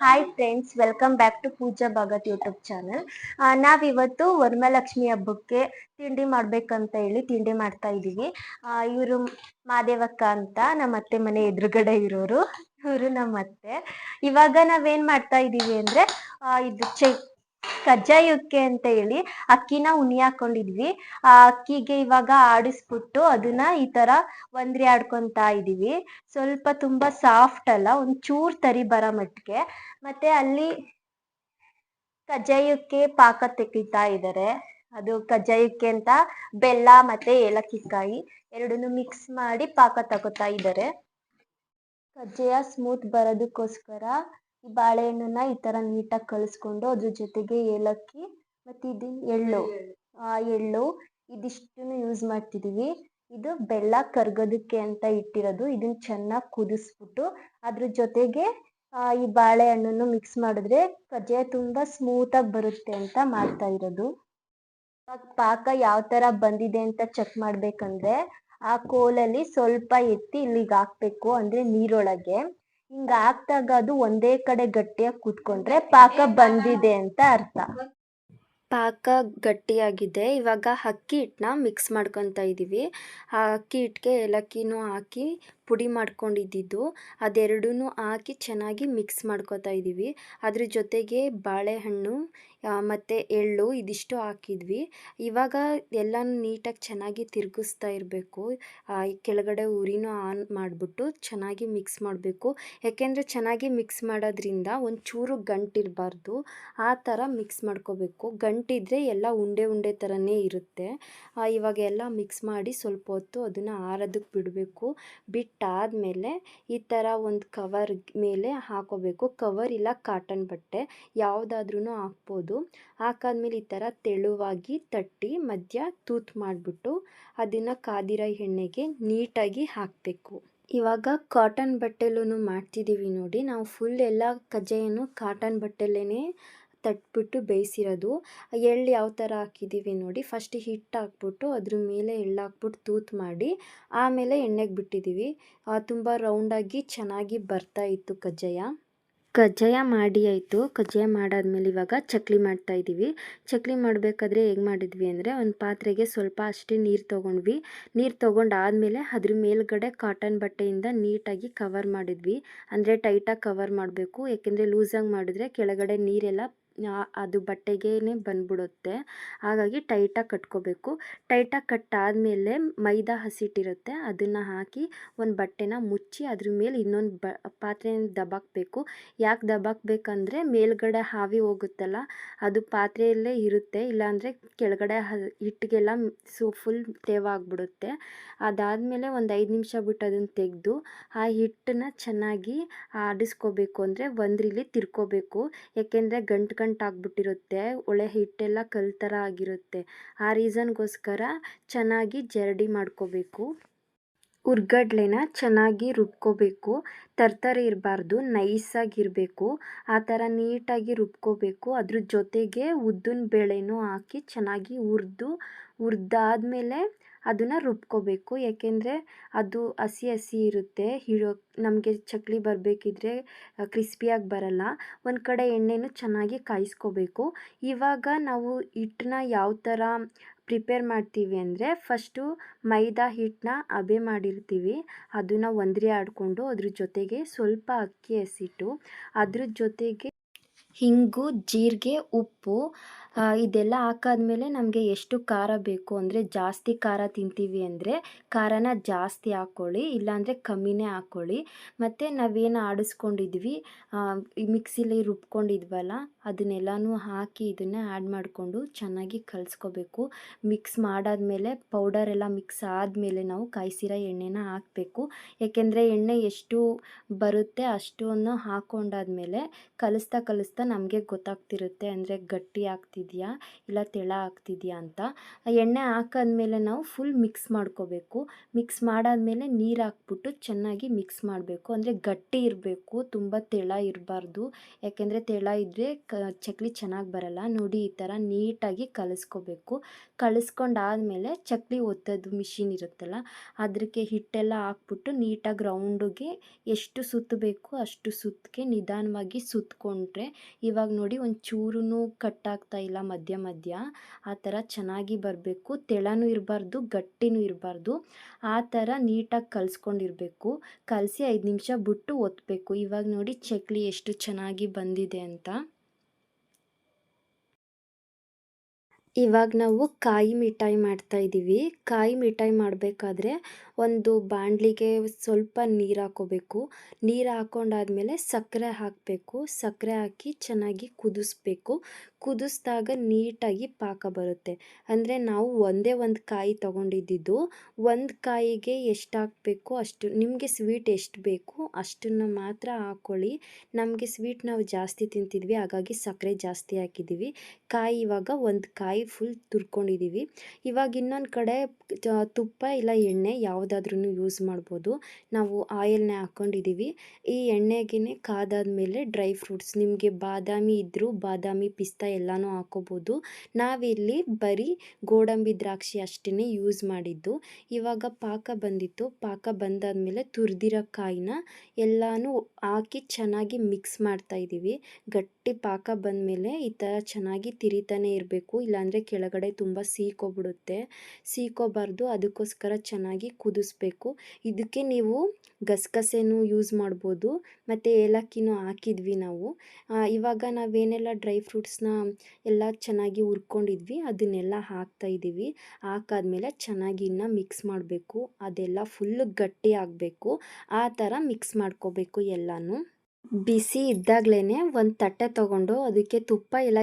Hi friends welcome back to Pooja Bhagat YouTube channel ನಾವಿವತ್ತು ವರಮಹಾಲಕ್ಷ್ಮಿ ಹಬ್ಬಕ್ಕೆ ತಿಂಡಿ ಮಾಡ್ಬೇಕಂತ ಹೇಳಿ ತಿಂಡಿ ಮಾಡ್ತಾ ಇದ್ದೀವಿ. ಇವರು ಮಾದೇವಕ್ಕ ಅಂತ ನಮ್ಮ ಅತ್ತೆ ಮನೆ ಎದುರುಗಡೆ ಇರೋರು, ಇವರು ನಮ್ಮ ಅತ್ತೆ ಇವಾಗ ನಾವೇನ್ ಮಾಡ್ತಾ ಇದೀವಿ ಅಂದ್ರೆ ಇದು ಚೆ ಕಜ್ಜಾಯಕ್ಕೆ ಅಂತ ಹೇಳಿ ಅಕ್ಕಿನ ಉನಿ ಹಾಕೊಂಡಿದ್ವಿ. ಆ ಅಕ್ಕಿಗೆ ಇವಾಗ ಆಡಿಸ್ಬಿಟ್ಟು ಅದನ್ನ ಈ ತರ ಒಂದ್ರಿ ಆಡ್ಕೊಂತಾ ಇದೀವಿ. ಸ್ವಲ್ಪ ತುಂಬಾ ಸಾಫ್ಟ್ ಅಲ್ಲ ಒಂದ್ ಚೂರ್ ತರಿ ಬರ ಮಟ್ಟಿಗೆ. ಮತ್ತೆ ಅಲ್ಲಿ ಕಜ್ಜಾಯಕ್ಕೆ ಪಾಕ ತೆಗಿತಾ ಇದಾರೆ. ಅದು ಕಜ್ಜಾಯಕ್ಕೆ ಅಂತ ಬೆಲ್ಲ ಮತ್ತೆ ಏಲಕ್ಕಿಕಾಯಿ ಎರಡನ್ನು ಮಿಕ್ಸ್ ಮಾಡಿ ಪಾಕ ತಗೋತಾ ಇದ್ದಾರೆ ಕಜ್ಜಾಯ ಸ್ಮೂತ್ ಬರೋದಕ್ಕೋಸ್ಕರ ಈ ಬಾಳೆಹಣ್ಣನ್ನ ಈ ತರ ನೀಟಾಗಿ ಕಲಿಸ್ಕೊಂಡು ಅದ್ರ ಜೊತೆಗೆ ಏಲಕ್ಕಿ ಮತ್ತೆ ಇದು ಎಳ್ಳು. ಆ ಎಳ್ಳು ಇದಿಷ್ಟನ್ನು ಯೂಸ್ ಮಾಡ್ತಿದೀವಿ. ಇದು ಬೆಲ್ಲ ಕರಗೋದಕ್ಕೆ ಅಂತ ಇಟ್ಟಿರೋದು. ಇದನ್ನ ಚೆನ್ನಾಗಿ ಕುದಿಸ್ಬಿಟ್ಟು ಅದ್ರ ಜೊತೆಗೆ ಆ, ಈ ಬಾಳೆಹಣ್ಣನ್ನು ಮಿಕ್ಸ್ ಮಾಡಿದ್ರೆ ಕಜ್ಜಾಯ ತುಂಬಾ ಸ್ಮೂತ್ ಆಗಿ ಬರುತ್ತೆ ಅಂತ ಮಾಡ್ತಾ ಇರೋದು. ಪಾಕ ಯಾವ ತರ ಬಂದಿದೆ ಅಂತ ಚೆಕ್ ಮಾಡ್ಬೇಕಂದ್ರೆ ಆ ಕೋಲಲ್ಲಿ ಸ್ವಲ್ಪ ಎತ್ತಿ ಇಲ್ಲಿಗೆ ಹಾಕ್ಬೇಕು ಅಂದ್ರೆ ನೀರೊಳಗೆ. ಹಿಂಗ ಹಾಕ್ದಾಗ ಅದು ಒಂದೇ ಕಡೆ ಗಟ್ಟಿಯಾಗಿ ಕೂತ್ಕೊಂಡ್ರೆ ಪಾಕ ಬಂದಿದೆ ಅಂತ ಅರ್ಥ. ಪಾಕ ಗಟ್ಟಿಯಾಗಿದೆ. ಇವಾಗ ಅಕ್ಕಿ ಹಿಟ್ಟನ್ನ ಮಿಕ್ಸ್ ಮಾಡ್ಕೊತಾ ಇದ್ದೀವಿ ಆ ಅಕ್ಕಿ ಹಿಟ್ಟಿಗೆ ಏಲಕ್ಕಿನೂ ಹಾಕಿ ಪುಡಿ ಮಾಡ್ಕೊಂಡಿದ್ದಿದ್ದು ಅದೆರಡೂ ಹಾಕಿ ಚೆನ್ನಾಗಿ ಮಿಕ್ಸ್ ಮಾಡ್ಕೊತಾ ಇದ್ದೀವಿ. ಅದ್ರ ಜೊತೆಗೆ ಬಾಳೆಹಣ್ಣು ಮತ್ತು ಎಳ್ಳು ಇದಿಷ್ಟು ಹಾಕಿದ್ವಿ. ಇವಾಗ ಎಲ್ಲನೂ ನೀಟಾಗಿ ಚೆನ್ನಾಗಿ ತಿರುಗಿಸ್ತಾ ಇರಬೇಕು. ಕೆಳಗಡೆ ಉರಿನೂ ಆನ್ ಮಾಡಿಬಿಟ್ಟು ಚೆನ್ನಾಗಿ ಮಿಕ್ಸ್ ಮಾಡಬೇಕು. ಯಾಕೆಂದರೆ ಚೆನ್ನಾಗಿ ಮಿಕ್ಸ್ ಮಾಡೋದ್ರಿಂದ ಒಂಚೂರು ಗಂಟಿರಬಾರ್ದು. ಆ ಥರ ಮಿಕ್ಸ್ ಮಾಡ್ಕೋಬೇಕು. ಗಂಟಿದ್ರೆ ಎಲ್ಲ ಉಂಡೆ ಉಂಡೆ ಥರನೇ ಇರುತ್ತೆ. ಇವಾಗ ಎಲ್ಲ ಮಿಕ್ಸ್ ಮಾಡಿ ಸ್ವಲ್ಪ ಹೊತ್ತು ಅದನ್ನು ಆರೋದಕ್ಕೆ ಬಿಡಬೇಕು. ಬಿಟ್ಟಾದಮೇಲೆ ಈ ಥರ ಒಂದು ಕವರ್ ಮೇಲೆ ಹಾಕೋಬೇಕು. ಕವರ್ ಇಲ್ಲ ಕಾಟನ್ ಬಟ್ಟೆ ಯಾವುದಾದ್ರೂ ಹಾಕ್ಬೋದು. ಹಾಕಾದ್ಮೇಲೆ ಈ ಥರ ತೆಳುವಾಗಿ ತಟ್ಟಿ ಮಧ್ಯ ತೂತು ಮಾಡಿಬಿಟ್ಟು ಅದನ್ನು ಕಾದಿರೋ ಎಣ್ಣೆಗೆ ನೀಟಾಗಿ ಹಾಕಬೇಕು. ಇವಾಗ ಕಾಟನ್ ಬಟ್ಟೆಲೂ ಮಾಡ್ತಿದ್ದೀವಿ ನೋಡಿ. ನಾವು ಫುಲ್ ಎಲ್ಲ ಕಜ್ಜಾಯನು ಕಾಟನ್ ಬಟ್ಟೆಲೇ ತಟ್ಬಿಟ್ಟು ಬೇಯಿಸಿರೋದು. ಎಳ್ಳು ಯಾವ ಥರ ಹಾಕಿದ್ದೀವಿ ನೋಡಿ ಫಸ್ಟ್ ಹಿಟ್ಟು ಹಾಕ್ಬಿಟ್ಟು ಅದ್ರ ಮೇಲೆ ಎಳ್ಳು ಹಾಕ್ಬಿಟ್ಟು ತೂತು ಮಾಡಿ, ಆಮೇಲೆ ಎಣ್ಣೆಗೆ ಬಿಟ್ಟಿದ್ದೀವಿ. ತುಂಬ ರೌಂಡಾಗಿ ಚೆನ್ನಾಗಿ ಬರ್ತಾ ಇತ್ತು ಕಜ್ಜಾಯ. ಕಜ್ಜಾಯ ಮಾಡಿ ಆಯಿತು. ಕಜ್ಜಾಯ ಮಾಡಾದ್ಮೇಲೆ ಇವಾಗ ಚಕ್ಲಿ ಮಾಡ್ತಾ ಇದ್ದೀವಿ. ಚಕ್ಲಿ ಮಾಡಬೇಕಾದ್ರೆ ಹೇಗೆ ಮಾಡಿದ್ವಿ ಅಂದರೆ, ಒಂದು ಪಾತ್ರೆಗೆ ಸ್ವಲ್ಪ ಅಷ್ಟೇ ನೀರು ತೊಗೊಂಡ್ವಿ. ನೀರು ತೊಗೊಂಡಾದ್ಮೇಲೆ ಅದ್ರ ಮೇಲ್ಗಡೆ ಕಾಟನ್ ಬಟ್ಟೆಯಿಂದ ನೀಟಾಗಿ ಕವರ್ ಮಾಡಿದ್ವಿ. ಅಂದರೆ ಟೈಟಾಗಿ ಕವರ್ ಮಾಡಬೇಕು. ಯಾಕೆಂದರೆ ಲೂಸಾಗಿ ಮಾಡಿದ್ರೆ ಕೆಳಗಡೆ ನೀರೆಲ್ಲ ಅದು ಬಟ್ಟೆಗೇ ಬಂದ್ಬಿಡುತ್ತೆ. ಹಾಗಾಗಿ ಟೈಟಾಗಿ ಕಟ್ಕೋಬೇಕು. ಟೈಟಾಗಿ ಕಟ್ಟಾದಮೇಲೆ ಮೈದಾ ಹಸಿಟ್ಟಿರುತ್ತೆ. ಅದನ್ನು ಹಾಕಿ ಒಂದು ಬಟ್ಟೆನ ಮುಚ್ಚಿ ಅದ್ರ ಮೇಲೆ ಇನ್ನೊಂದು ಬ, ಪಾತ್ರೆನ ದಬಾಕಬೇಕು. ಯಾಕೆ ದಬಾಕ್ಬೇಕಂದ್ರೆ ಮೇಲ್ಗಡೆ ಹಾವಿ ಹೋಗುತ್ತಲ್ಲ, ಅದು ಪಾತ್ರೆಯಲ್ಲೇ ಇರುತ್ತೆ. ಇಲ್ಲಾಂದರೆ ಕೆಳಗಡೆ ಹ, ಹಿಟ್ಟಿಗೆಲ್ಲ ಸೊ, ಫುಲ್ ತೇವ ಆಗಿಬಿಡುತ್ತೆ ಅದಾದಮೇಲೆ ಒಂದು ಐದು ನಿಮಿಷ ಬಿಟ್ಟು ಅದನ್ನು ತೆಗೆದು ಆ ಹಿಟ್ಟನ್ನ ಚೆನ್ನಾಗಿ ಆಡಿಸ್ಕೋಬೇಕು. ಅಂದರೆ ಒಂದ್ರಿಲಿ ತಿರ್ಕೋಬೇಕು. ಯಾಕೆಂದರೆ ಗಂಟು ಗಂಟು ಆಗ್ಬಿಟ್ಟಿರುತ್ತೆ, ಒಳ್ಳೆ ಹಿಟ್ಟೆಲ್ಲ ಕಲ್ ಥರ ಆಗಿರುತ್ತೆ. ಆ ರೀಸನ್ಗೋಸ್ಕರ ಚೆನ್ನಾಗಿ ಜರಡಿ ಮಾಡ್ಕೋಬೇಕು. ಹುರ್ಗಡ್ಲೆನ ಚೆನ್ನಾಗಿ ರುಬ್ಕೋಬೇಕು. ತರ್ತರೆ ಇರಬಾರ್ದು, ನೈಸಾಗಿರಬೇಕು. ಆ ಥರ ನೀಟಾಗಿ ರುಬ್ಕೋಬೇಕು. ಅದ್ರ ಜೊತೆಗೆ ಉದ್ದಿನ ಬೇಳೆನೂ ಹಾಕಿ ಚೆನ್ನಾಗಿ ಹುರ್ದು, ಹುರ್ದಾದ್ಮೇಲೆ ಅದನ್ನು ರುಬ್ಕೋಬೇಕು. ಯಾಕೆಂದರೆ ಅದು ಹಸಿ ಹಸಿ ಇರುತ್ತೆ ಹಿಡೋ ನಮಗೆ ಚಕ್ಲಿ ಬರಬೇಕಿದ್ರೆ ಕ್ರಿಸ್ಪಿಯಾಗಿ ಬರಲ್ಲ. ಒಂದು ಕಡೆ ಎಣ್ಣೆನೂ ಚೆನ್ನಾಗಿ ಕಾಯಿಸ್ಕೋಬೇಕು. ಇವಾಗ ನಾವು ಹಿಟ್ಟನ್ನ ಯಾವ ಥರ ಪ್ರಿಪೇರ್ ಮಾಡ್ತೀವಿ ಅಂದರೆ, ಫಸ್ಟು ಮೈದಾ ಹಿಟ್ಟನ್ನ ಅಬೆ ಮಾಡಿರ್ತೀವಿ. ಅದನ್ನು ಒಂದ್ರಿ ಆಡಿಕೊಂಡು ಅದ್ರ ಜೊತೆಗೆ ಸ್ವಲ್ಪ ಅಕ್ಕಿ ಹಸಿಟ್ಟು, ಅದ್ರ ಜೊತೆಗೆ ಹಿಂಗು, ಜೀರಿಗೆ, ಉಪ್ಪು ಇದೆಲ್ಲ ಹಾಕಾದ್ಮೇಲೆ ನಮಗೆ ಎಷ್ಟು ಖಾರ ಬೇಕು ಅಂದರೆ ಜಾಸ್ತಿ ಖಾರ ತಿಂತೀವಿ ಅಂದರೆ ಖಾರನ ಜಾಸ್ತಿ ಹಾಕ್ಕೊಳ್ಳಿ ಇಲ್ಲಾಂದರೆ ಕಮ್ಮಿನೇ ಹಾಕ್ಕೊಳ್ಳಿ ಮತ್ತು ನಾವೇನು ಆಡಿಸ್ಕೊಂಡಿದ್ವಿ ಮಿಕ್ಸಿಲಿ ರುಬ್ಕೊಂಡಿದ್ವಲ್ಲ, ಅದನ್ನೆಲ್ಲನೂ ಹಾಕಿ ಇದನ್ನು ಆ್ಯಡ್ ಮಾಡಿಕೊಂಡು ಚೆನ್ನಾಗಿ ಕಲಿಸ್ಕೋಬೇಕು. ಮಿಕ್ಸ್ ಮಾಡಾದ್ಮೇಲೆ ಪೌಡರ್ ಎಲ್ಲ ಮಿಕ್ಸ್ ಆದಮೇಲೆ ನಾವು ಕಾಯಿಸಿರೋ ಎಣ್ಣೆನ ಹಾಕಬೇಕು. ಯಾಕೆಂದರೆ ಎಣ್ಣೆ ಎಷ್ಟು ಬರುತ್ತೆ ಅಷ್ಟನ್ನು ಹಾಕ್ಕೊಂಡಾದ್ಮೇಲೆ ಕಲಿಸ್ತಾ ಕಲಿಸ್ತಾ ನಮಗೆ ಗೊತ್ತಾಗ್ತಿರುತ್ತೆ ಅಂದರೆ ಗಟ್ಟಿ ಆಗ್ತಿದೆ ಆಗ್ತಿದೆಯಾ ಇಲ್ಲ ತೆಳ ಆಗ್ತಿದೆಯಾ ಅಂತ, ಎಣ್ಣೆ ಹಾಕಾದ್ಮೇಲೆ ನಾವು ಫುಲ್ ಮಿಕ್ಸ್ ಮಾಡ್ಕೋಬೇಕು. ಮಿಕ್ಸ್ ಮಾಡಾದ್ಮೇಲೆ ನೀರು ಹಾಕ್ಬಿಟ್ಟು ಚೆನ್ನಾಗಿ ಮಿಕ್ಸ್ ಮಾಡಬೇಕು. ಅಂದರೆ ಗಟ್ಟಿ ಇರಬೇಕು, ತುಂಬ ತೆಳ ಇರಬಾರ್ದು. ಯಾಕೆಂದರೆ ತೆಳ ಇದ್ದರೆ ಕ, ಚಕ್ಲಿ ಚೆನ್ನಾಗಿ ಬರಲ್ಲ. ನೋಡಿ ಈ ಥರ ನೀಟಾಗಿ ಕಲಿಸ್ಕೋಬೇಕು. ಕಲಿಸ್ಕೊಂಡಾದ್ಮೇಲೆ ಚಕ್ಲಿ ಒತ್ತೋದು ಮಿಷಿನ್ ಇರುತ್ತಲ್ಲ ಅದಕ್ಕೆ ಹಿಟ್ಟೆಲ್ಲ ಹಾಕ್ಬಿಟ್ಟು ನೀಟಾಗಿ ರೌಂಡಿಗೆ ಎಷ್ಟು ಸುತ್ತಬೇಕು ಅಷ್ಟು ಸುತ್ತಿಗೆ ನಿಧಾನವಾಗಿ ಸುತ್ತಕೊಂಡ್ರೆ ಇವಾಗ ನೋಡಿ ಒಂದು ಚೂರೂ ಕಟ್ಟಾಗ್ತಾ ಇಲ್ಲ ಮಧ್ಯ ಮಧ್ಯ, ಆ ಥರ ಚೆನ್ನಾಗಿ ಬರಬೇಕು. ತೆಳನೂ ಇರಬಾರ್ದು, ಗಟ್ಟಿನೂ ಇರಬಾರ್ದು. ಆ ಥರ ನೀಟಾಗಿ ಕಲಸ್ಕೊಂಡಿರಬೇಕು. ಕಲಸಿ ಐದು ನಿಮಿಷ ಬಿಟ್ಟು ಒತ್ತಬೇಕು ಇವಾಗ ನೋಡಿ, ಚಕ್ಲಿ ಎಷ್ಟು ಚೆನ್ನಾಗಿ ಬಂದಿದೆ ಅಂತ. ಇವಾಗ ನಾವು ಕಾಯಿ ಮಿಠಾಯಿ ಮಾಡ್ತಾ ಇದ್ದೀವಿ. ಕಾಯಿ ಮಿಠಾಯಿ ಮಾಡಬೇಕಾದ್ರೆ ಒಂದು ಬಾಣಲಿಗೆ ಸ್ವಲ್ಪ ನೀರು ಹಾಕ್ಕೋಬೇಕು ನೀರು ಹಾಕೊಂಡಾದ್ಮೇಲೆ ಸಕ್ಕರೆ ಹಾಕಬೇಕು. ಸಕ್ಕರೆ ಹಾಕಿ ಚೆನ್ನಾಗಿ ಕುದಿಸ್ಬೇಕು. ಕುದಿಸ್ದಾಗ ನೀಟಾಗಿ ಪಾಕ ಬರುತ್ತೆ. ಅಂದರೆ ನಾವು ಒಂದೇ ಒಂದು ಕಾಯಿ ತೊಗೊಂಡಿದ್ದಿದ್ದು, ಒಂದು ಕಾಯಿಗೆ ಎಷ್ಟು ಹಾಕಬೇಕು, ಅಷ್ಟು, ನಿಮಗೆ ಸ್ವೀಟ್ ಎಷ್ಟು ಬೇಕು ಅಷ್ಟನ್ನು ಮಾತ್ರ ಹಾಕ್ಕೊಳ್ಳಿ ನಮಗೆ ಸ್ವೀಟ್ ನಾವು ಜಾಸ್ತಿ ತಿಂತಿದ್ವಿ, ಹಾಗಾಗಿ ಸಕ್ಕರೆ ಜಾಸ್ತಿ ಹಾಕಿದ್ದೀವಿ. ಕಾಯಿ ಇವಾಗ ಒಂದು ಕಾಯಿ ಫುಲ್ ತುರ್ಕೊಂಡಿದ್ದೀವಿ ಇವಾಗ ಇನ್ನೊಂದು ಕಡೆ ತುಪ್ಪ ಇಲ್ಲ ಎಣ್ಣೆ ಯಾವುದಾದ್ರೂ ಯೂಸ್ ಮಾಡ್ಬೋದು. ನಾವು ಆಯಿಲ್ನೆ ಹಾಕ್ಕೊಂಡಿದ್ದೀವಿ ಈ ಎಣ್ಣೆಗೆ ಕಾದಾದ್ಮೇಲೆ ಡ್ರೈ ಫ್ರೂಟ್ಸ್ ನಿಮಗೆ ಬಾದಾಮಿ ಇದ್ದರೂ ಬಾದಾಮಿ ಪಿಸ್ತಾ ಎಲ್ಲನೂ ಹಾಕೋಬೋದು. ನಾವಿಲ್ಲಿ ಬರೀ ಗೋಡಂಬಿ ದ್ರಾಕ್ಷಿ ಅಷ್ಟೇ ಯೂಸ್ ಮಾಡಿದ್ದು. ಇವಾಗ ಪಾಕ ಬಂದಿತ್ತು. ಪಾಕ ಬಂದಾದ್ಮೇಲೆ ತುರಿದಿರೋ ಕಾಯಿನ ಎಲ್ಲನೂ ಹಾಕಿ ಚೆನ್ನಾಗಿ ಮಿಕ್ಸ್ ಮಾಡ್ತಾ ಇದ್ದೀವಿ ಗಟ್ಟಿ ಪಾಕ ಬಂದಮೇಲೆ ಈ ಥರ ಚೆನ್ನಾಗಿ ತಿರಿತಾನೆ ಇರಬೇಕು. ಇಲ್ಲಾಂದರೆ ಕೆಳಗಡೆ ತುಂಬ ಸೀಕೋಬಿಡುತ್ತೆ. ಸೀಕೋಬಾರ್ದು, ಅದಕ್ಕೋಸ್ಕರ ಚೆನ್ನಾಗಿ ಕುದಿಸ್ಬೇಕು. ಇದಕ್ಕೆ ನೀವು ಗಸಗಸೆನೂ ಯೂಸ್ ಮಾಡ್ಬೋದು, ಮತ್ತು ಏಲಕ್ಕಿನೂ ಹಾಕಿದ್ವಿ ನಾವು. ಇವಾಗ ನಾವೇನೆಲ್ಲ ಡ್ರೈ ಫ್ರೂಟ್ಸ್ನ ಎಲ್ಲ ಚೆನ್ನಾಗಿ ಹುರ್ಕೊಂಡಿದ್ವಿ, ಅದನ್ನೆಲ್ಲ ಹಾಕ್ತಾ ಇದ್ದೀವಿ. ಹಾಕಾದ್ಮೇಲೆ ಚೆನ್ನಾಗಿ ಇನ್ನು ಮಿಕ್ಸ್ ಮಾಡಬೇಕು, ಅದೆಲ್ಲ ಫುಲ್ಲು ಗಟ್ಟಿ ಆಗಬೇಕು, ಆ ಥರ ಮಿಕ್ಸ್ ಮಾಡ್ಕೋಬೇಕು ಎಲ್ಲನೂ. ಬಿಸಿ ಇದ್ದಾಗಲೇ ಒಂದು ತಟ್ಟೆ ತೊಗೊಂಡು ಅದಕ್ಕೆ ತುಪ್ಪ ಇಲ್ಲ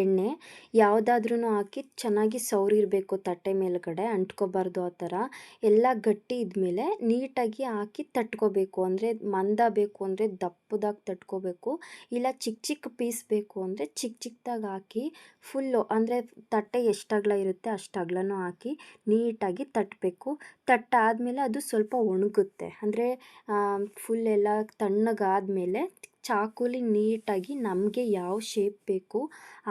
ಎಣ್ಣೆ ಯಾವುದಾದ್ರೂ ಹಾಕಿ ಚೆನ್ನಾಗಿ ಸೌರಿರಬೇಕು ತಟ್ಟೆ ಮೇಲುಗಡೆ, ಅಂಟ್ಕೋಬಾರ್ದು ಆ ಥರ. ಎಲ್ಲ ಗಟ್ಟಿ ಇದ್ಮೇಲೆ ನೀಟಾಗಿ ಹಾಕಿ ತಟ್ಕೋಬೇಕು. ಅಂದರೆ ಮಂದ ಬೇಕು ಅಂದರೆ ದಪ್ಪದಾಗಿ ತಟ್ಕೋಬೇಕು. ಇಲ್ಲ ಚಿಕ್ಕ ಚಿಕ್ಕ ಪೀಸ್ ಬೇಕು ಅಂದರೆ ಚಿಕ್ಕ ಚಿಕ್ಕದಾಗಿ ಹಾಕಿ ಫುಲ್ಲು ಅಂದರೆ ತಟ್ಟೆ ಎಷ್ಟು ಇರುತ್ತೆ ಅಷ್ಟು ಹಾಕಿ ನೀಟಾಗಿ ತಟ್ಟಬೇಕು ತಟ್ಟಾದಮೇಲೆ ಅದು ಸ್ವಲ್ಪ ಒಣಗುತ್ತೆ. ಅಂದರೆ ಫುಲ್ ಎಲ್ಲ ತಣ್ಣಗಾದಮೇಲೆ ಚಾಕುಲಿ ನೀಟಾಗಿ ನಮಗೆ ಯಾವ ಶೇಪ್ ಬೇಕು,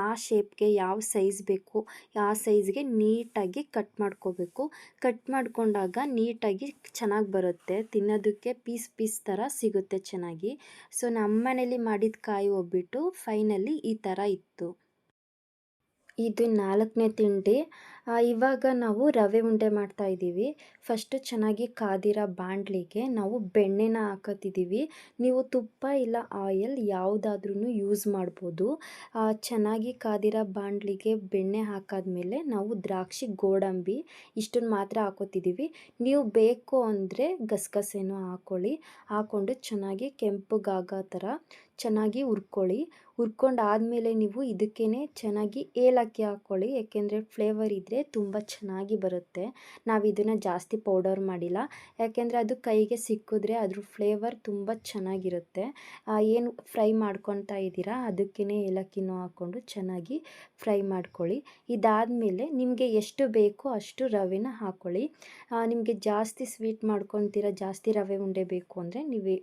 ಆ ಶೇಪ್ಗೆ ಯಾವ ಸೈಜ್ ಬೇಕು, ಆ ಸೈಜ್ಗೆ ನೀಟಾಗಿ ಕಟ್ ಮಾಡ್ಕೋಬೇಕು. ಕಟ್ ಮಾಡಿಕೊಂಡಾಗ ನೀಟಾಗಿ ಚೆನ್ನಾಗಿ ಬರುತ್ತೆ, ತಿನ್ನೋದಕ್ಕೆ ಪೀಸ್ ಪೀಸ್ ಥರ ಸಿಗುತ್ತೆ ಚೆನ್ನಾಗಿ. ಸೊ ನಮ್ಮ ಮನೇಲಿ ಮಾಡಿದ ಕಾಯಿ ಒಬ್ಬಿಟ್ಟು ಫೈನಲಿ ಈ ಥರ ಇತ್ತು. ಇದು ನಾಲ್ಕನೇ ತಿಂಡಿ. ಇವಾಗ ನಾವು ರವೆ ಉಂಡೆ ಮಾಡ್ತಾ ಇದ್ದೀವಿ. ಫಸ್ಟು ಚೆನ್ನಾಗಿ ಕಾದಿರೋ ಬಾಣಲಿಗೆ ನಾವು ಬೆಣ್ಣೆನ ಹಾಕತ್ತಿದ್ದೀವಿ. ನೀವು ತುಪ್ಪ ಇಲ್ಲ ಆಯಿಲ್ ಯಾವುದಾದ್ರೂ ಯೂಸ್ ಮಾಡ್ಬೋದು. ಚೆನ್ನಾಗಿ ಕಾದಿರೋ ಬಾಣಲಿಗೆ ಬೆಣ್ಣೆ ಹಾಕಾದ್ಮೇಲೆ ನಾವು ದ್ರಾಕ್ಷಿ ಗೋಡಂಬಿ ಇಷ್ಟನ್ನು ಮಾತ್ರ ಹಾಕೋತಿದ್ದೀವಿ ನೀವು ಬೇಕು ಅಂದರೆ ಗಸಗಸೆನೂ ಹಾಕ್ಕೊಳ್ಳಿ ಹಾಕ್ಕೊಂಡು ಚೆನ್ನಾಗಿ ಕೆಂಪಗಾಗೋ ಥರ ಚೆನ್ನಾಗಿ ಹುರ್ಕೊಳ್ಳಿ. ಹುರ್ಕೊಂಡು ಆದಮೇಲೆ ನೀವು ಇದಕ್ಕೇ ಚೆನ್ನಾಗಿ ಏಲಕ್ಕಿ ಹಾಕ್ಕೊಳ್ಳಿ ಯಾಕೆಂದರೆ ಫ್ಲೇವರ್ ಇದ್ದರೆ ತುಂಬ ಚೆನ್ನಾಗಿ ಬರುತ್ತೆ. ನಾವು ಇದನ್ನು ಜಾಸ್ತಿ ಪೌಡರ್ ಮಾಡಿಲ್ಲ. ಯಾಕೆಂದರೆ ಅದು ಕೈಗೆ ಸಿಕ್ಕಿದ್ರೆ ಅದ್ರ ಫ್ಲೇವರ್ ತುಂಬ ಚೆನ್ನಾಗಿರುತ್ತೆ. ಏನು ಫ್ರೈ ಮಾಡ್ಕೊತಾ ಇದ್ದೀರಾ ಅದಕ್ಕೇ ಏಲಕ್ಕಿನೂ ಹಾಕ್ಕೊಂಡು ಚೆನ್ನಾಗಿ ಫ್ರೈ ಮಾಡ್ಕೊಳ್ಳಿ. ಇದಾದಮೇಲೆ ನಿಮಗೆ ಎಷ್ಟು ಬೇಕೋ ಅಷ್ಟು ರವೆನ ಹಾಕ್ಕೊಳ್ಳಿ ನಿಮಗೆ ಜಾಸ್ತಿ ಸ್ವೀಟ್ ಮಾಡ್ಕೊತೀರಾ ಜಾಸ್ತಿ ರವೆ ಉಂಡೆ ಬೇಕು ಅಂದರೆ ನೀವು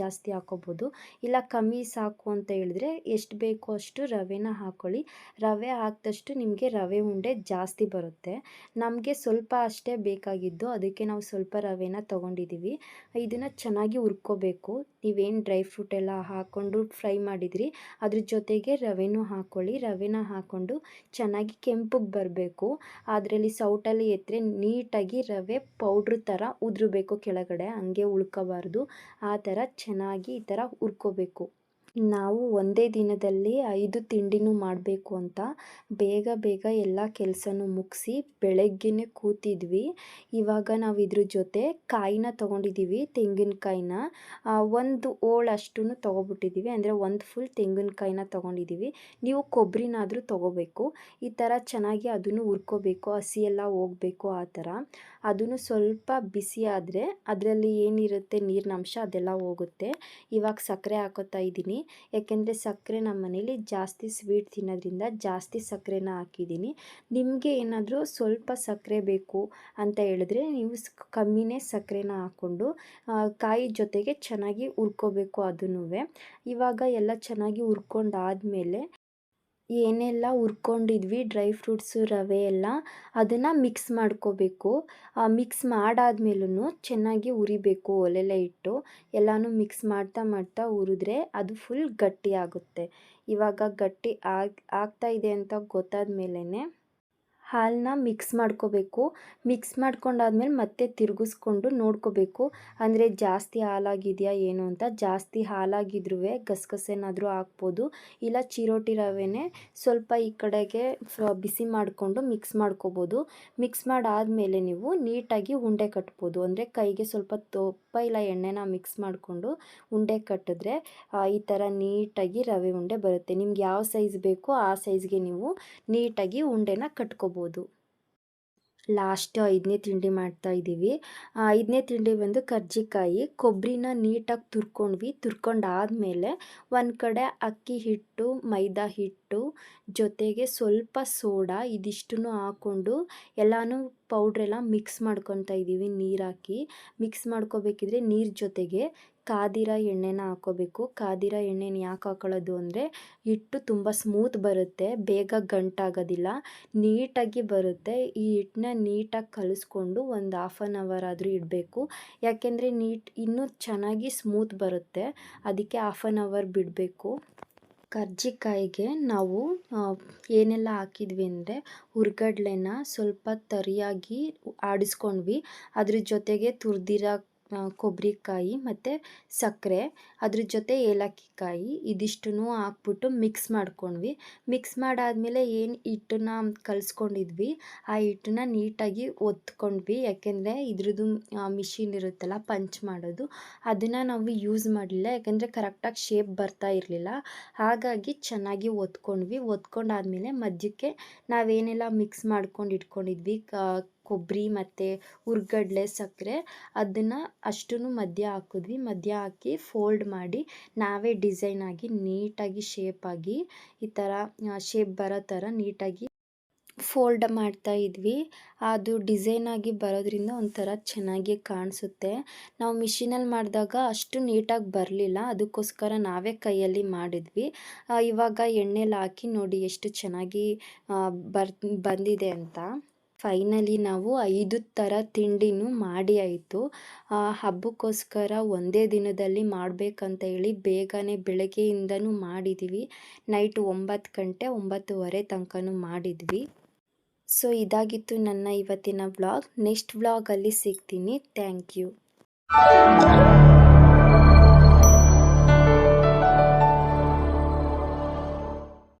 ಜಾಸ್ತಿ ಹಾಕೋಬೋದು. ಇಲ್ಲ ಕಮ್ಮಿ ಸಾಕು ಅಂತ ಹೇಳಿದ್ರೆ ಎಷ್ಟು ಬೇಕೋ ಅಷ್ಟು ರವೆನ ಹಾಕ್ಕೊಳ್ಳಿ ರವೆ ಹಾಕಿದಷ್ಟು ನಿಮಗೆ ರವೆ ಉಂಡೆ ಜಾಸ್ತಿ ಬರುತ್ತೆ. ನಮಗೆ ಸ್ವಲ್ಪ ಅಷ್ಟೇ ಬೇಕಾಗಿದ್ದು, ಅದಕ್ಕೆ ನಾವು ಸ್ವಲ್ಪ ರವೆನ ತೊಗೊಂಡಿದ್ದೀವಿ ಇದನ್ನು ಚೆನ್ನಾಗಿ ಹುರ್ಕೋಬೇಕು. ನೀವೇನು ಡ್ರೈ ಫ್ರೂಟ್ ಎಲ್ಲ ಹಾಕ್ಕೊಂಡು ಫ್ರೈ ಮಾಡಿದ್ರಿ, ಅದ್ರ ಜೊತೆಗೆ ರವೆನೂ ಹಾಕ್ಕೊಳ್ಳಿ ರವೆನ ಹಾಕ್ಕೊಂಡು ಚೆನ್ನಾಗಿ ಕೆಂಪಗೆ ಬರಬೇಕು. ಅದರಲ್ಲಿ ಸೌಟಲ್ಲಿ ಎತ್ತರೆ ನೀಟಾಗಿ ರವೆ ಪೌಡ್ರ್ ಥರ ಉದುರಬೇಕು ಕೆಳಗಡೆ, ಹಂಗೆ ಉಳ್ಕೋಬಾರ್ದು. ಆ ಥರ ಚೆನ್ನಾಗಿ ಈ ಥರ ಹುರ್ಕೋಬೇಕು. ನಾವು ಒಂದೇ ದಿನದಲ್ಲಿ ಐದು ತಿಂಡಿನೂ ಮಾಡಬೇಕು ಅಂತ ಬೇಗ ಬೇಗ ಎಲ್ಲ ಕೆಲಸನೂ ಮುಗಿಸಿ ಬೆಳಗ್ಗೆನೇ ಕೂತಿದ್ವಿ. ಇವಾಗ ನಾವು ಇದ್ರ ಜೊತೆ ಕಾಯಿನ ತೊಗೊಂಡಿದ್ದೀವಿ ತೆಂಗಿನಕಾಯಿನ. ಒಂದು ಓಳಷ್ಟು ತೊಗೊಬಿಟ್ಟಿದ್ದೀವಿ ಅಂದರೆ ಒಂದು ಫುಲ್ ತೆಂಗಿನಕಾಯಿನ ತೊಗೊಂಡಿದ್ದೀವಿ ನೀವು ಕೊಬ್ಬರಿನಾದರೂ ತೊಗೋಬೇಕು. ಈ ಥರ ಚೆನ್ನಾಗಿ ಅದನ್ನು ಹುರ್ಕೋಬೇಕು, ಹಸಿ ಎಲ್ಲ ಹೋಗಬೇಕು ಆ ಥರ ಅದನ್ನು ಸ್ವಲ್ಪ ಬಿಸಿ ಆದರೆ ಅದರಲ್ಲಿ ಏನಿರುತ್ತೆ ನೀರಿನಂಶ ಅದೆಲ್ಲ ಹೋಗುತ್ತೆ. ಇವಾಗ ಸಕ್ಕರೆ ಹಾಕೋತಾ ಇದ್ದೀನಿ. ಯಾಕೆಂದರೆ ಸಕ್ಕರೆ ನಮ್ಮ ಮನೇಲಿ ಜಾಸ್ತಿ ಸ್ವೀಟ್ ತಿನ್ನೋದ್ರಿಂದ ಜಾಸ್ತಿ ಸಕ್ಕರೆನ ಹಾಕಿದ್ದೀನಿ. ನಿಮಗೆ ಏನಾದರೂ ಸ್ವಲ್ಪ ಸಕ್ಕರೆ ಬೇಕು ಅಂತ ಹೇಳಿದ್ರೆ ನೀವು ಕಮ್ಮಿನೇ ಸಕ್ಕರೆನ ಹಾಕ್ಕೊಂಡು ಕಾಯಿ ಜೊತೆಗೆ ಚೆನ್ನಾಗಿ ಹುರ್ಕೋಬೇಕು ಅದನ್ನೂ ಇವಾಗ ಎಲ್ಲ ಚೆನ್ನಾಗಿ ಹುರ್ಕೊಂಡಾದ್ಮೇಲೆ ಏನೆಲ್ಲ ಹುರ್ಕೊಂಡಿದ್ವಿ ಡ್ರೈ ಫ್ರೂಟ್ಸು ರವೆ ಎಲ್ಲ, ಅದನ್ನು ಮಿಕ್ಸ್ ಮಾಡ್ಕೋಬೇಕು. ಮಿಕ್ಸ್ ಮಾಡಾದ್ಮೇಲೂ ಚೆನ್ನಾಗಿ ಹುರಿಬೇಕು ಒಲೆಲೆ ಇಟ್ಟು. ಎಲ್ಲನೂ ಮಿಕ್ಸ್ ಮಾಡ್ತಾ ಮಾಡ್ತಾ ಹುರಿದ್ರೆ ಅದು ಫುಲ್ ಗಟ್ಟಿ ಆಗುತ್ತೆ. ಇವಾಗ ಗಟ್ಟಿ ಆಗಿ, ಆಗ್ತಾ ಇದೆ ಅಂತ ಗೊತ್ತಾದ ಮೇಲೇ ಹಾಲನ್ನ ಮಿಕ್ಸ್ ಮಾಡ್ಕೋಬೇಕು. ಮಿಕ್ಸ್ ಮಾಡ್ಕೊಂಡಾದ್ಮೇಲೆ ಮತ್ತೆ ತಿರುಗಿಸ್ಕೊಂಡು ನೋಡ್ಕೋಬೇಕು. ಅಂದರೆ ಜಾಸ್ತಿ ಹಾಲಾಗಿದೆಯಾ ಏನು ಅಂತ. ಜಾಸ್ತಿ ಹಾಲಾಗಿದ್ರೂ ಗಸಗಸೆನಾದರೂ ಹಾಕ್ಬೋದು. ಇಲ್ಲ ಚಿರೋಟಿ ರವೆನೇ ಸ್ವಲ್ಪ ಈ ಕಡೆಗೆ ಬಿಸಿ ಮಾಡಿಕೊಂಡು ಮಿಕ್ಸ್ ಮಾಡ್ಕೋಬೋದು. ಮಿಕ್ಸ್ ಮಾಡಾದಮೇಲೆ ನೀವು ನೀಟಾಗಿ ಉಂಡೆ ಕಟ್ಬೋದು. ಅಂದರೆ ಕೈಗೆ ಸ್ವಲ್ಪ ತುಪ್ಪ ಇಲ್ಲ ಎಣ್ಣೆನ ಮಿಕ್ಸ್ ಮಾಡಿಕೊಂಡು ಉಂಡೆ ಕಟ್ಟಿದ್ರೆ ಈ ಥರ ನೀಟಾಗಿ ರವೆ ಉಂಡೆ ಬರುತ್ತೆ. ನಿಮ್ಗೆ ಯಾವ ಸೈಜ್ ಬೇಕೋ ಆ ಸೈಜ್ಗೆ ನೀವು ನೀಟಾಗಿ ಉಂಡೆನ ಕಟ್ಕೋಬೋದು. ಲಾಸ್ಟ್ ಐದನೇ ತಿಂಡಿ ಮಾಡ್ತಾ ಇದ್ದೀವಿ. ಐದನೇ ತಿಂಡಿ ಬಂದು ಕರ್ಜಿಕಾಯಿ ಕೊಬ್ಬರಿನ ನೀಟಾಗಿ ತುರ್ಕೊಂಡ್ವಿ. ತುರ್ಕೊಂಡಾದಮೇಲೆ ಒಂದು ಕಡೆ ಅಕ್ಕಿ ಹಿಟ್ಟು, ಮೈದಾ ಹಿಟ್ಟು, ಜೊತೆಗೆ ಸ್ವಲ್ಪ ಸೋಡಾ ಇದಿಷ್ಟನ್ನು ಹಾಕ್ಕೊಂಡು ಎಲ್ಲನೂ ಪೌಡ್ರೆಲ್ಲ ಮಿಕ್ಸ್ ಮಾಡ್ಕೊತಾ ಇದ್ದೀವಿ ನೀರು ಹಾಕಿ ಮಿಕ್ಸ್ ಮಾಡ್ಕೋಬೇಕಿದ್ರೆ ನೀರು ಜೊತೆಗೆ ಕಾದಿರೋ ಎಣ್ಣೆನ ಹಾಕೋಬೇಕು. ಕಾದಿರ ಎಣ್ಣೆನ ಯಾಕೆ ಹಾಕೊಳ್ಳೋದು ಅಂದರೆ ಹಿಟ್ಟು ತುಂಬ ಸ್ಮೂತ್ ಬರುತ್ತೆ, ಬೇಗ ಗಂಟಾಗೋದಿಲ್ಲ, ನೀಟಾಗಿ ಬರುತ್ತೆ. ಈ ಹಿಟ್ಟನ್ನ ನೀಟಾಗಿ ಕಲಿಸ್ಕೊಂಡು ಒಂದು ಹಾಫ್ ಆನ್ ಅವರ್ ಆದರೂ ಇಡಬೇಕು. ಯಾಕೆಂದರೆ ನೀಟ್ ಇನ್ನೂ ಚೆನ್ನಾಗಿ ಸ್ಮೂತ್ ಬರುತ್ತೆ. ಅದಕ್ಕೆ ಹಾಫ್ ಆನ್ ಅವರ್ ಬಿಡಬೇಕು. ಕರ್ಜಿಕಾಯಿಗೆ ನಾವು ಏನೆಲ್ಲ ಹಾಕಿದ್ವಿ ಅಂದರೆ ಹುರ್ಗಡ್ಲೆನ ಸ್ವಲ್ಪ ತರಿಯಾಗಿ ಆಡಿಸ್ಕೊಂಡ್ವಿ. ಅದ್ರ ಜೊತೆಗೆ ತುರಿದಿರೋ ಕೊಬ್ಬರಿಕಾಯಿ ಮತ್ತು ಸಕ್ಕರೆ ಅದ್ರ ಜೊತೆ ಏಲಕ್ಕಿ ಕಾಯಿ ಇದಿಷ್ಟನ್ನು ಹಾಕ್ಬಿಟ್ಟು ಮಿಕ್ಸ್ ಮಾಡ್ಕೊಂಡ್ವಿ. ಮಿಕ್ಸ್ ಮಾಡಾದಮೇಲೆ ಏನು ಹಿಟ್ಟನ್ನ ಕಲಿಸ್ಕೊಂಡಿದ್ವಿ, ಆ ಹಿಟ್ಟನ್ನ ನೀಟಾಗಿ ಒತ್ಕೊಂಡ್ವಿ. ಯಾಕೆಂದರೆ ಇದ್ರದ್ದು ಮಿಷಿನ್ ಇರುತ್ತಲ್ಲ ಪಂಚ್ ಮಾಡೋದು, ಅದನ್ನು ನಾವು ಯೂಸ್ ಮಾಡಲಿಲ್ಲ. ಯಾಕೆಂದರೆ ಕರೆಕ್ಟಾಗಿ ಶೇಪ್ ಬರ್ತಾ ಇರಲಿಲ್ಲ. ಹಾಗಾಗಿ ಚೆನ್ನಾಗಿ ಒತ್ಕೊಂಡ್ವಿ. ಒತ್ಕೊಂಡಾದ್ಮೇಲೆ ಮಧ್ಯಕ್ಕೆ ನಾವೇನೆಲ್ಲ ಮಿಕ್ಸ್ ಮಾಡ್ಕೊಂಡು ಇಟ್ಕೊಂಡಿದ್ವಿ ಕೊಬ್ಬರಿ ಮತ್ತು ಹುರ್ಗಡ್ಲೆ ಸಕ್ಕರೆ ಅದನ್ನು ಅಷ್ಟೂ ಮಧ್ಯ ಹಾಕಿದ್ವಿ. ಮಧ್ಯ ಹಾಕಿ ಫೋಲ್ಡ್ ಮಾಡಿ ನಾವೇ ಡಿಸೈನಾಗಿ ನೀಟಾಗಿ ಶೇಪಾಗಿ ಈ ಥರ ಶೇಪ್ ಬರೋ ಥರ ನೀಟಾಗಿ ಫೋಲ್ಡ್ ಮಾಡ್ತಾ ಇದ್ವಿ. ಅದು ಡಿಸೈನಾಗಿ ಬರೋದ್ರಿಂದ ಒಂಥರ ಚೆನ್ನಾಗಿ ಕಾಣಿಸುತ್ತೆ. ನಾವು ಮಿಷಿನಲ್ಲಿ ಮಾಡಿದಾಗ ಅಷ್ಟು ನೀಟಾಗಿ ಬರಲಿಲ್ಲ. ಅದಕ್ಕೋಸ್ಕರ ನಾವೇ ಕೈಯಲ್ಲಿ ಮಾಡಿದ್ವಿ. ಇವಾಗ ಎಣ್ಣೆಲಿ ಹಾಕಿ ನೋಡಿ ಎಷ್ಟು ಚೆನ್ನಾಗಿ ಬರ್, ಬಂದಿದೆ ಅಂತ. ಫೈನಲಿ ನಾವು ಐದು ಥರ ತಿಂಡಿನೂ ಮಾಡಿ ಆಯಿತು. ಹಬ್ಬಕ್ಕೋಸ್ಕರ ಒಂದೇ ದಿನದಲ್ಲಿ ಮಾಡಬೇಕಂತ ಹೇಳಿ ಬೇಗನೆ ಬೆಳಗ್ಗೆಯಿಂದನೂ ಮಾಡಿದ್ದೀವಿ ನೈಟ್ ಒಂಬತ್ತು ಗಂಟೆ ಒಂಬತ್ತುವರೆ ತನಕನೂ ಮಾಡಿದ್ವಿ. ಸೊ, ಇದಾಗಿತ್ತು ನನ್ನ ಇವತ್ತಿನ ವ್ಲಾಗ್. ನೆಕ್ಸ್ಟ್ ವ್ಲಾಗಲ್ಲಿ ಸಿಗ್ತೀನಿ. Thank you.